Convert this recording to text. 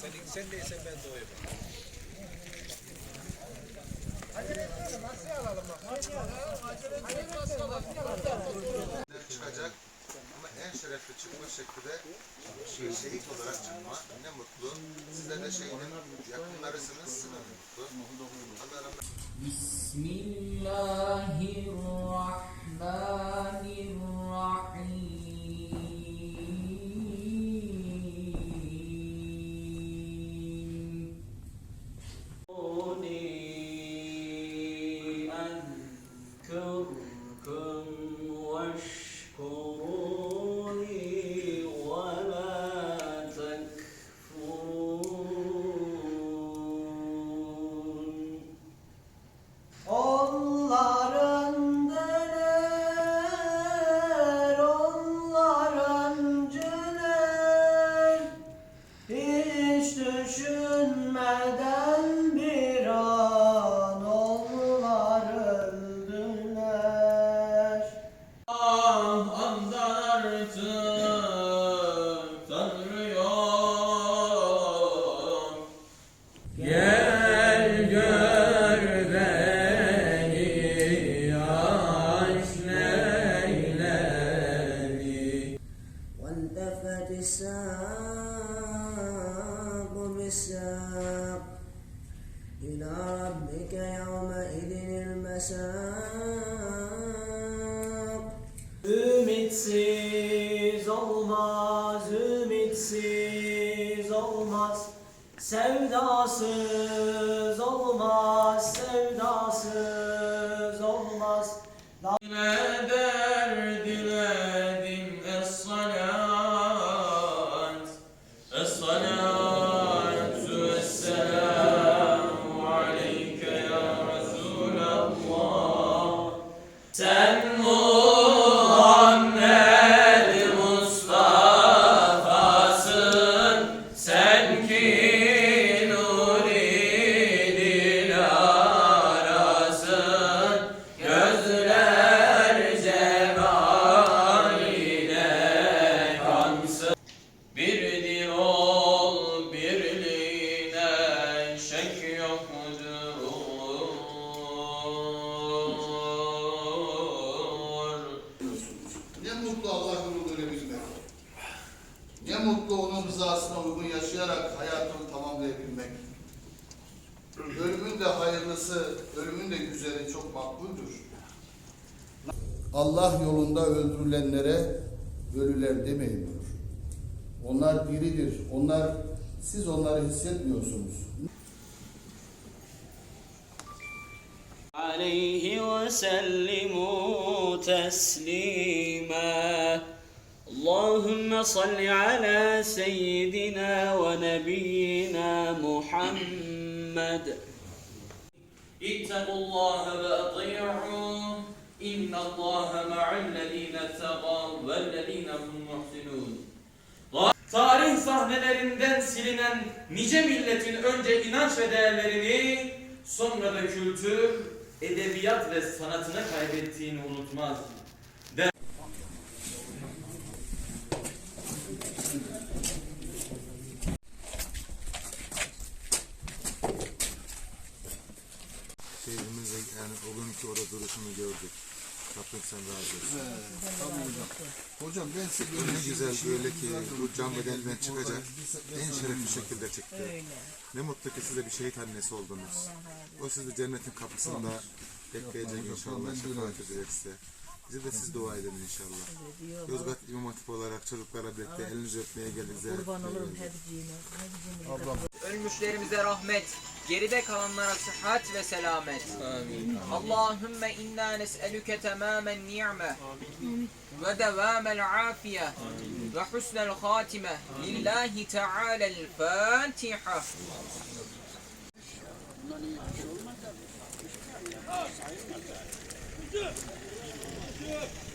Sen, sen değilsen ben de oyum. Acele etmeyelim, masaya alalım bak. Masaya alalım. Çıkacak ama en şerefli çıkma şekli de şehit olarak çıkma. Ne mutlu. Sizler de şehidin yakınlarısınız. Size ne mutlu. Allah Bismillahirrahmanirrahim. Ümitsiz Sevdasız olmaz, sevdasız olmaz. Ne der diledim es-salat Es-salatu hayatını tamamlayabilmek. Ölümün de hayırlısı, ölümün de güzeli çok makbuldür. Allah yolunda öldürülenlere ölüler demeyin diyor. Onlar diridir. Onlar siz onları hissetmiyorsunuz. Aleyhi ve sellimu teslim. اللهم صل على سيدنا ونبينا محمد اتقوا الله وأطيعوا إن الله مع الذين اتقوا والذين هم محسنون Tarih sahnelerinden silinen nice milletin önce inanç ve değerlerini sonra da kültür, edebiyat ve sanatını kaybettiğini unutmaz. Yani o günkü orada duruşunu gördük. Rabbim sen razı olsun. Hocam ben size böyle ne güzel böyle ki bu can bedeninden çıkacak en şerefli şekilde çıktı. Ne mutlu ki siz de bir şehit annesi oldunuz. O sizi cennetin kapısında bekleyecek inşallah şefaat edecek size. Bize de siz dua edin inşallah. Yozgat İmam Hatip olarak çocuklarla birlikte elinizi öpmeye gelinize. Kurban olurum Ölmüşlerimize rahmet, geride kalanlara sıhhat ve selamet. Amin. Allahümme inna nes'elüke tamamen ni'me ve devamel afiye ve husnel hatime. Lillahi Teala'l Fatiha. it.